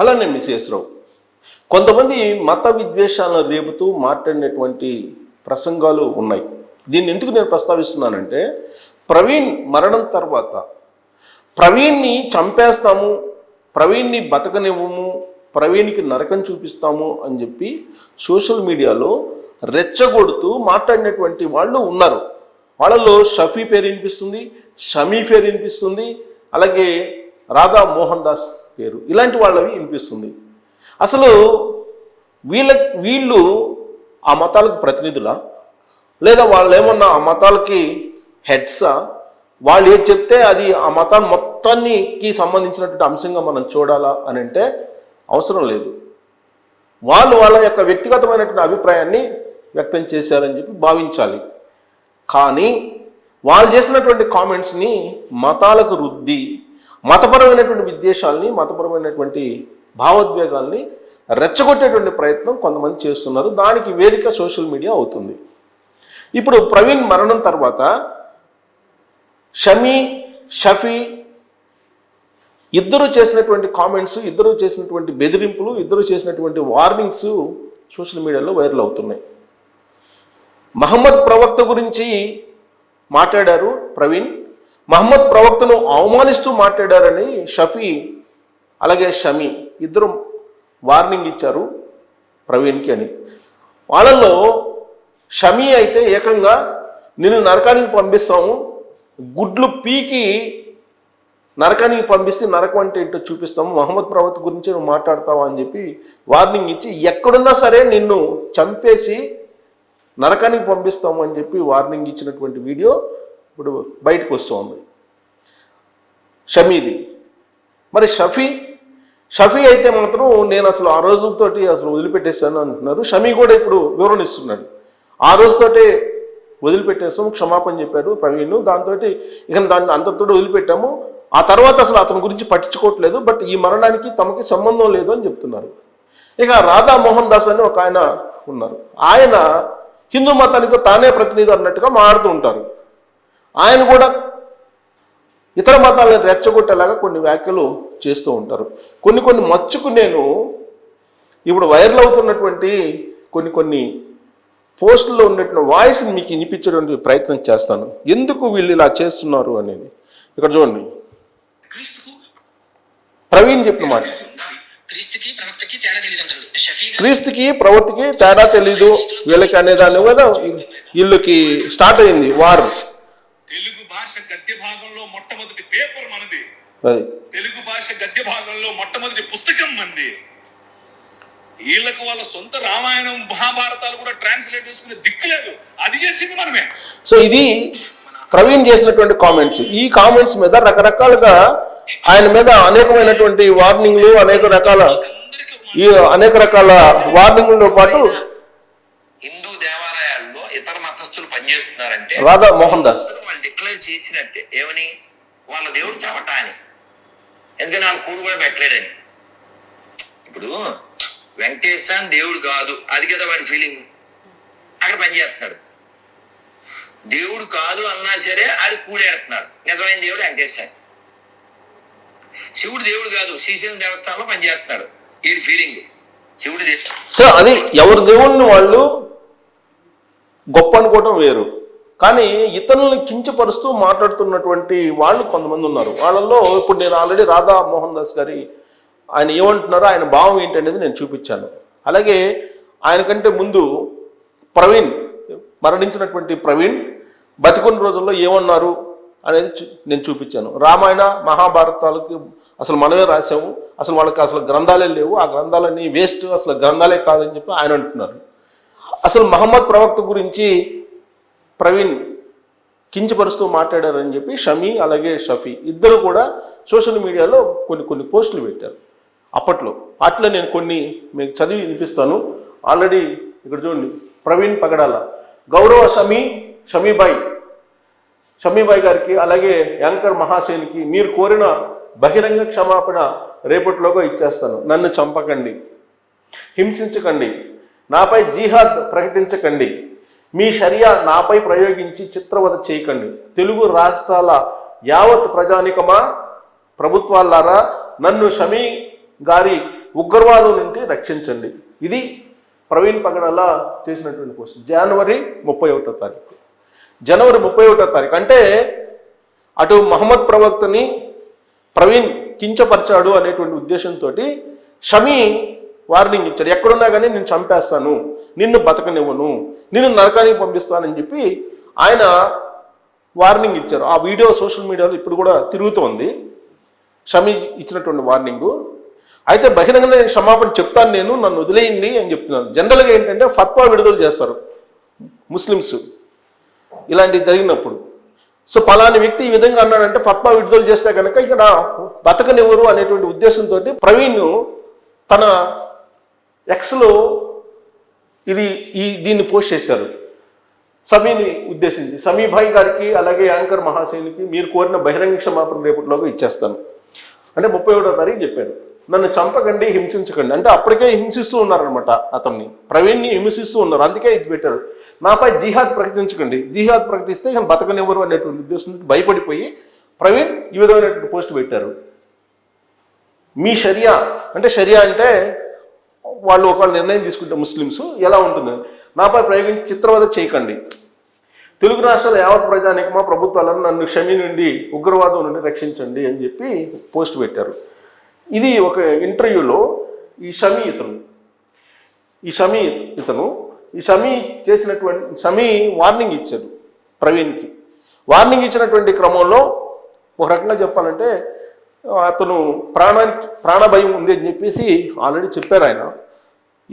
Hello నేను miss రావు. కొంతమంది మత విద్వేషాలను రేపుతూ మాట్లాడినటువంటి ప్రసంగాలు ఉన్నాయి. దీన్ని ఎందుకు నేను ప్రస్తావిస్తున్నానంటే ప్రవీణ్ మరణం తర్వాత ప్రవీణ్ని చంపేస్తాము ప్రవీణ్ని బతకనివ్వము ప్రవీణ్కి నరకం చూపిస్తాము అని చెప్పి సోషల్ మీడియాలో రెచ్చగొడుతూ మాట్లాడినటువంటి వాళ్ళు ఉన్నారు. వాళ్ళలో షఫీ పేరు వినిపిస్తుంది షమీ పేరు వినిపిస్తుంది అలాగే రాధా మోహన్ దాస్ పేరు. ఇలాంటి వాళ్ళవి వినిపిస్తుంది. అసలు వీళ్ళ వీళ్ళు ఆ మతాలకు ప్రతినిధులా? లేదా వాళ్ళు ఏమన్నా ఆ మతాలకి హెడ్సా? వాళ్ళు ఏది చెప్తే అది ఆ మతాన్ని మొత్తానికి సంబంధించినటువంటి అంశంగా మనం చూడాలా అని అంటే అవసరం లేదు. వాళ్ళు వాళ్ళ యొక్క వ్యక్తిగతమైనటువంటి అభిప్రాయాన్ని వ్యక్తం చేశారని చెప్పి భావించాలి. కానీ వాళ్ళు చేసినటువంటి కామెంట్స్ని మతాలకు రుద్ది మతపరమైనటువంటి విద్వేషాలని మతపరమైనటువంటి భావోద్వేగాల్ని రెచ్చగొట్టేటువంటి ప్రయత్నం కొంతమంది చేస్తున్నారు. దానికి వేదిక సోషల్ మీడియా అవుతుంది. ఇప్పుడు ప్రవీణ్ మరణం తర్వాత షమీ షఫీ ఇద్దరు చేసినటువంటి కామెంట్స్ ఇద్దరు చేసినటువంటి బెదిరింపులు ఇద్దరు చేసినటువంటి వార్నింగ్స్ సోషల్ మీడియాలో వైరల్ అవుతున్నాయి. మహమ్మద్ ప్రవక్త గురించి మాట్లాడారు ప్రవీణ్. మహమ్మద్ ప్రవక్తను అవమానిస్తూ మాట్లాడారని షఫీ అలాగే షమీ ఇద్దరు వార్నింగ్ ఇచ్చారు ప్రవీణ్కి అని. వాళ్ళల్లో షమీ అయితే ఏకంగా నిన్ను నరకానికి పంపిస్తాము గుడ్లు పీకి నరకానికి పంపిస్తే నరకం అంటే ఏంటో చూపిస్తాము మహమ్మద్ ప్రవక్త గురించి నువ్వు మాట్లాడతావా అని చెప్పి వార్నింగ్ ఇచ్చి ఎక్కడున్నా సరే నిన్ను చంపేసి నరకానికి పంపిస్తాము అని చెప్పి వార్నింగ్ ఇచ్చినటువంటి వీడియో ఇప్పుడు బయటకు వస్తుంది. షమీది. మరి షఫీ షఫీ అయితే మాత్రం నేను అసలు ఆ రోజులతో అసలు వదిలిపెట్టేశాను అంటున్నారు. షమీ కూడా ఇప్పుడు వివరణ ఇస్తున్నాడు. ఆ రోజుతోటే వదిలిపెట్టేస్తాం క్షమాపణ చెప్పాడు ప్రవీణ్. దాంతో ఇక దాన్ని అంతతో వదిలిపెట్టాము. ఆ తర్వాత అసలు అతని గురించి పట్టించుకోవట్లేదు బట్ ఈ మరణానికి తమకి సంబంధం లేదు అని చెప్తున్నారు. ఇక రాధా మోహన్ దాస్ అని ఒక ఆయన ఉన్నారు. ఆయన హిందూ మతానికి తానే ప్రతినిధి అన్నట్టుగా మారుతూ ఉంటారు. ఆయన కూడా ఇతర మతాలను రెచ్చగొట్టేలాగా కొన్ని వ్యాఖ్యలు చేస్తూ ఉంటారు. కొన్ని కొన్ని మచ్చుకు నేను ఇప్పుడు వైరల్ అవుతున్నటువంటి కొన్ని కొన్ని పోస్టుల్లో ఉన్నటువంటి వాయిస్ని మీకు వినిపించడానికి ప్రయత్నం చేస్తాను. ఎందుకు వీళ్ళు ఇలా చేస్తున్నారు అనేది. ఇక్కడ చూడండి. ప్రవీణ్ చెప్పిన మాట. క్రీస్తుకి ప్రవక్తకి తేడా తెలీదు వీళ్ళకి అనేదాన్ని కదా వీళ్ళకి స్టార్ట్ అయింది. వారు. గద్య భాగంలో మొట్టమొదటి పేపర్ మనది. తెలుగు భాష గద్య భాగంలో మొట్టమొదటి పుస్తకం మంది వీళ్ళకు వాళ్ళ సొంత రామాయణం మహాభారతాలు కూడా ట్రాన్స్లేట్ చేసుకునే దిక్కు లేదు. అది చేసింది మనమే. సో ఇది ప్రవీణ్ చేసినటువంటి కామెంట్స్ ఈ కామెంట్స్ మీద రకరకాలుగా ఆయన మీద అనేకమైనటువంటి వార్నింగ్లు అనేక రకాల. ఈ అనేక రకాల వార్నింగ్లతో పాటు హిందూ దేవాలయాల్లో ఇతర మతస్థులు పనిచేస్తున్నారంటే రాధా మోహన్ దాస్. చేసినట్టే. ఏమని? వాళ్ళ దేవుడు చవట అని. ఎందుకని వాళ్ళ కూడు కూడా పెట్టలేడని? ఇప్పుడు వెంకటేశ్వర దేవుడు కాదు. అది కదా వాడి ఫీలింగ్ అక్కడ పనిచేస్తున్నాడు దేవుడు కాదు అన్నా సరే అది కూడేస్తున్నాడు నిజమైన దేవుడు వెంకటేశ్వర శివుడు దేవుడు కాదు. శ్రీశైలం దేవస్థానంలో పనిచేస్తున్నాడు వీడి ఫీలింగ్ శివుడు సార్ అది ఎవరి దేవుణ్ణి వాళ్ళు గొప్ప అనుకోవటం వేరు. కానీ ఇతరులను కించపరుస్తూ మాట్లాడుతున్నటువంటి వాళ్ళు కొంతమంది ఉన్నారు. వాళ్ళల్లో ఇప్పుడు నేను ఆల్రెడీ రాధా మోహన్ దాస్ గారి ఆయన ఏమంటున్నారో ఆయన భావం ఏంటనేది నేను చూపించాను. అలాగే ఆయన కంటే ముందు ప్రవీణ్ మరణించినటువంటి ప్రవీణ్ బతికున్న రోజుల్లో ఏమన్నారు అనేది చూ- నేను చూపించాను. రామాయణ మహాభారతాలకి అసలు మనమే రాసాము అసలు వాళ్ళకి అసలు గ్రంథాలే లేవు. ఆ గ్రంథాలన్నీ వేస్ట్. అసలు గ్రంథాలే కాదని చెప్పి ఆయన అంటున్నారు. అసలు మహమ్మద్ ప్రవక్త గురించి ప్రవీణ్ కించపరుస్తూ మాట్లాడారని చెప్పి షమీ అలాగే షఫీ ఇద్దరు కూడా సోషల్ మీడియాలో కొన్ని కొన్ని పోస్టులు పెట్టారు. అప్పట్లో అట్లా నేను కొన్ని మీకు చదివి వినిపిస్తాను. ఆల్రెడీ ఇక్కడ చూడండి ప్రవీణ్ పగడాల గౌరవ షమీ షమీబాయి షమీబాయి గారికి అలాగే యాంకర్ మహాసేన్కి మీరు కోరిన బహిరంగ క్షమాపణ రేపటిలోగా ఇచ్చేస్తాను. నన్ను చంపకండి హింసించకండి నాపై జీహాద్ ప్రకటించకండి. మీ షరియా నాపై ప్రయోగించి చిత్రవత చేయకండి. తెలుగు రాష్ట్రాల యావత్ ప్రజానికమా ప్రభుత్వాలారా నన్ను షమీ గారి ఉగ్రవాదం నుండి రక్షించండి. ఇది ప్రవీణ్ పగడాల చేసినటువంటి పోస్ట్ జనవరి ముప్పై ఒకటో తారీఖు. జనవరి ముప్పై ఒకటో తారీఖు. అంటే అటు మహమ్మద్ ప్రవక్తని ప్రవీణ్ కించపరిచాడు అనేటువంటి ఉద్దేశంతో షమీ వార్నింగ్ ఇచ్చాడు ఎక్కడున్నా కానీ నేను చంపేస్తాను. నిన్ను బతకనివ్వను. నిన్ను నరకానికి పంపిస్తానని చెప్పి ఆయన వార్నింగ్ ఇచ్చారు. ఆ వీడియో సోషల్ మీడియాలో ఇప్పుడు కూడా తిరుగుతోంది షమీ ఇచ్చినటువంటి వార్నింగు. అయితే బహిరంగంగా నేను క్షమాపణ చెప్తాను నేను నన్ను వదిలేయండి అని చెప్తున్నాను జనరల్గా ఏంటంటే ఫత్వా విడుదల చేస్తారు. ముస్లిమ్స్. ఇలాంటివి జరిగినప్పుడు. సో పలాని వ్యక్తి ఈ విధంగా అన్నాడంటే ఫత్వా విడుదల చేస్తే కనుక ఇక్కడ బతకనివ్వరు అనేటువంటి ఉద్దేశంతో ప్రవీణ్ తన ఎక్స్లో ఇది ఈ దీన్ని పోస్ట్ చేశారు. సమీని ఉద్దేశించి సమీభాయ్ గారికి అలాగే యాంకర్ మహాశయునికి మీరు కోరిన బహిరంగ క్షమాపణ రేపటిలోకి ఇచ్చేస్తాను. అంటే ముప్పై ఒకటో తారీఖు చెప్పాడు. నన్ను చంపకండి హింసించకండి. అంటే అప్పటికే హింసిస్తూ ఉన్నారనమాట అతన్ని. ప్రవీణ్ని హింసిస్తూ ఉన్నారు. అందుకే ఇది పెట్టారు. నాపై జిహాద్ ప్రకటించకండి. జిహాద్ ప్రకటిస్తే ఇక బతకనివ్వరు అనేటువంటి ఉద్దేశంతో భయపడిపోయి ప్రవీణ్ ఈ విధమైనటువంటి పోస్ట్ పెట్టారు. మీ షరియా అంటే షరియా అంటే వాళ్ళు ఒక నిర్ణయం తీసుకుంటే ముస్లిమ్స్ ఎలా ఉంటుంది? నాపై ప్రయోగించి చిత్రవద చేయకండి. తెలుగు రాష్ట్రాల యావత్ ప్రజానికమా ప్రభుత్వాలను నన్ను క్షమి నుండి ఉగ్రవాదం నుండి రక్షించండి అని చెప్పి పోస్ట్ పెట్టారు. ఇది ఒక ఇంటర్వ్యూలో ఈ షమీ ఇతను. ఈ షమీ ఇతను ఈ షమీ చేసినటువంటి షమీ వార్నింగ్ ఇచ్చారు ప్రవీణ్కి. వార్నింగ్ ఇచ్చినటువంటి క్రమంలో ఒక రకంగా చెప్పాలంటే అతను ప్రాణానికి ప్రాణభయం ఉంది అని చెప్పేసి ఆల్రెడీ చెప్పారు ఆయన.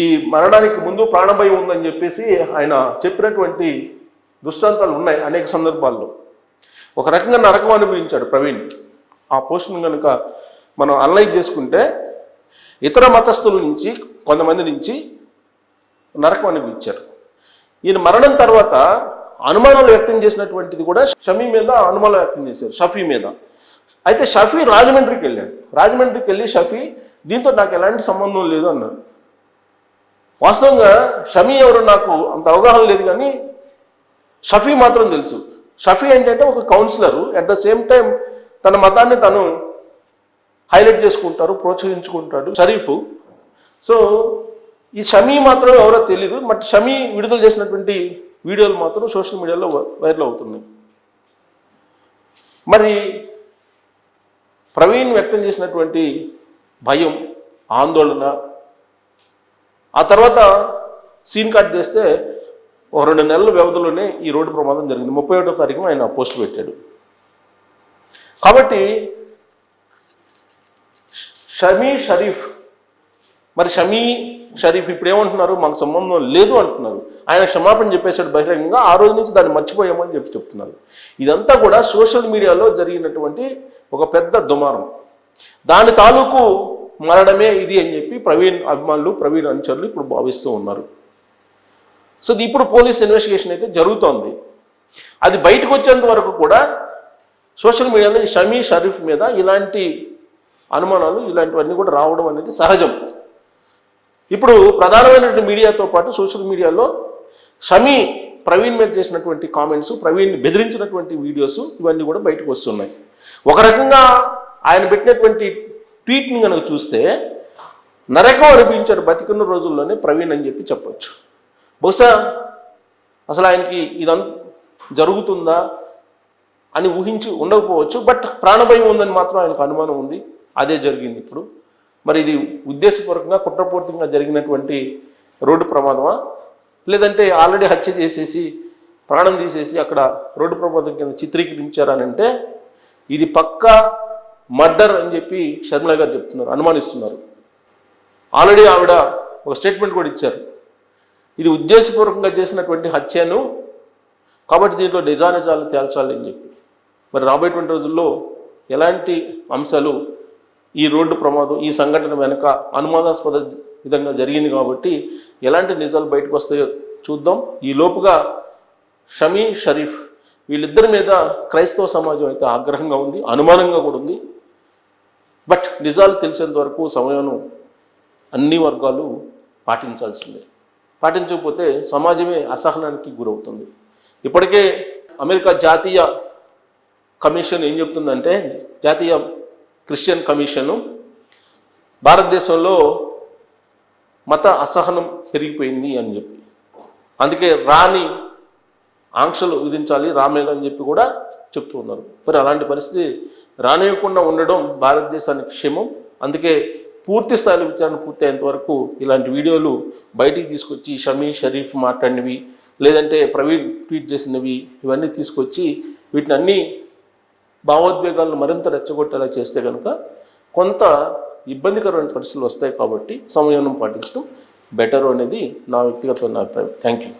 ఈ మరణానికి ముందు ప్రాణభయం ఉందని చెప్పేసి ఆయన చెప్పినటువంటి దృష్టాంతాలు ఉన్నాయి అనేక సందర్భాల్లో. ఒక రకంగా నరకం అనుభవించాడు ప్రవీణ్. ఆ పోస్ట్ను కనుక మనం అనలైజ్ చేసుకుంటే ఇతర మతస్థుల నుంచి కొంతమంది నుంచి నరకం అనిపించారు ఈయన మరణం తర్వాత అనుమానాలు వ్యక్తం చేసినటువంటిది కూడా షమీ మీద అనుమానాలు వ్యక్తం చేశారు షఫీ మీద. అయితే షఫీ రాజమండ్రికి వెళ్ళాడు. రాజమండ్రికి వెళ్ళి షఫీ దీంతో నాకు ఎలాంటి సంబంధం లేదు అన్నారు వాస్తవంగా షమీ ఎవరు నాకు అంత అవగాహన లేదు కానీ షఫీ మాత్రం తెలుసు. షఫీ ఏంటంటే ఒక councillor at the same time తన మతాన్ని తను హైలైట్ చేసుకుంటారు ప్రోత్సహించుకుంటాడు. షరీఫ్. సో ఈ షమీ మాత్రం ఎవరో తెలియదు బట్ షమీ విడుదల చేసినటువంటి వీడియోలు మాత్రం సోషల్ మీడియాలో వైరల్ అవుతున్నాయి. మరి ప్రవీణ్ వ్యక్తం చేసినటువంటి భయం ఆందోళన ఆ తర్వాత సీన్ కట్ చేస్తే ఒక రెండు నెలల వ్యవధిలోనే ఈ రోడ్డు ప్రమాదం జరిగింది. ముప్పై ఒకటో తారీఖున ఆయన పోస్ట్ పెట్టాడు. కాబట్టి షమీ షరీఫ్ మరి షమీ షరీఫ్ ఇప్పుడు ఏమంటున్నారు? మాకు సంబంధం లేదు అంటున్నారు. ఆయన క్షమాపణ చెప్పేశాడు బహిరంగంగా. ఆ రోజు నుంచి దాన్ని మర్చిపోయామని చెప్పి చెప్తున్నారు. ఇదంతా కూడా సోషల్ మీడియాలో జరిగినటువంటి ఒక పెద్ద దుమారం. దాని తాలూకు మరణమే ఇది అని చెప్పి ప్రవీణ్ అభిమానులు ప్రవీణ్ అనుచరులు ఇప్పుడు భావిస్తూ ఉన్నారు. సో ఇది ఇప్పుడు పోలీస్ ఇన్వెస్టిగేషన్ అయితే జరుగుతోంది. అది బయటకు వచ్చేంత వరకు కూడా సోషల్ మీడియాలో ఈ షమీ షరీఫ్ మీద ఇలాంటి అనుమానాలు ఇలాంటివన్నీ కూడా రావడం అనేది సహజం. ఇప్పుడు ప్రధానమైనటువంటి మీడియాతో పాటు సోషల్ మీడియాలో షమీ ప్రవీణ్ మీద చేసినటువంటి కామెంట్స్ ప్రవీణ్ బెదిరించినటువంటి వీడియోస్ ఇవన్నీ కూడా బయటకు వస్తున్నాయి. ఒక రకంగా ఆయన పెట్టినటువంటి ట్వీట్ని కనుక చూస్తే నరకం అనిపించారు బతికున్న రోజుల్లోనే ప్రవీణ్ అని చెప్పి చెప్పొచ్చు. బహుశా అసలు ఆయనకి ఇదంతా జరుగుతుందా అని ఊహించి ఉండకపోవచ్చు బట్ ప్రాణభయం ఉందని మాత్రం ఆయనకు అనుమానం ఉంది. అదే జరిగింది ఇప్పుడు. మరి ఇది ఉద్దేశపూర్వకంగా కుట్రపూర్తిగా జరిగినటువంటి రోడ్డు ప్రమాదమా? లేదంటే ఆల్రెడీ హత్య చేసేసి ప్రాణం తీసేసి అక్కడ రోడ్డు ప్రమాదం కింద చిత్రీకరించారని అంటే ఇది పక్కా మర్డర్ అని చెప్పి షర్మిల గారు చెప్తున్నారు అనుమానిస్తున్నారు. ఆల్రెడీ ఆవిడ ఒక స్టేట్మెంట్ కూడా ఇచ్చారు. ఇది ఉద్దేశపూర్వకంగా చేసినటువంటి హత్యను కాబట్టి దీంట్లో నిజానిజాలు తేల్చాలి అని చెప్పి. మరి రాబోయేటువంటి రోజుల్లో ఎలాంటి అంశాలు ఈ రోడ్డు ప్రమాదం ఈ సంఘటన వెనుక అనుమానాస్పద విధంగా జరిగింది కాబట్టి ఎలాంటి నిజాలు బయటకు వస్తాయో చూద్దాం. ఈ లోపుగా షమీ షరీఫ్ వీళ్ళిద్దరి మీద క్రైస్తవ సమాజం అయితే ఆగ్రహంగా ఉంది అనుమానంగా కూడా ఉంది. బట్ నిజాలు తెలిసేంత వరకు సమయం అన్ని వర్గాలు పాటించాల్సిందే. పాటించకపోతే సమాజమే అసహనానికి గురవుతుంది. ఇప్పటికే అమెరికా జాతీయ కమిషన్ ఏం చెప్తుందంటే జాతీయ క్రిస్టియన్ కమిషను భారతదేశంలో మత అసహనం పెరిగిపోయింది అని చెప్పి. అందుకే రాని ఆంక్షలు విధించాలి రామేణ అని చెప్పి కూడా చెప్తూ ఉన్నారు. మరి అలాంటి పరిస్థితి రానివ్వకుండా ఉండడం భారతదేశానికి క్షేమం. అందుకే పూర్తి స్థాయిలో విచారణ పూర్తయ్యేంత వరకు ఇలాంటి వీడియోలు బయటికి తీసుకొచ్చి షమీ షరీఫ్ మాట్లాడినవి లేదంటే ప్రవీణ్ ట్వీట్ చేసినవి ఇవన్నీ తీసుకొచ్చి వీటిని అన్ని భావోద్వేగాలను మరింత రెచ్చగొట్టేలా చేస్తే కనుక కొంత ఇబ్బందికరమైన పరిస్థితులు వస్తాయి కాబట్టి సంయమనం పాటించడం బెటర్ అనేది నా వ్యక్తిగతమైన అభిప్రాయం. Thank you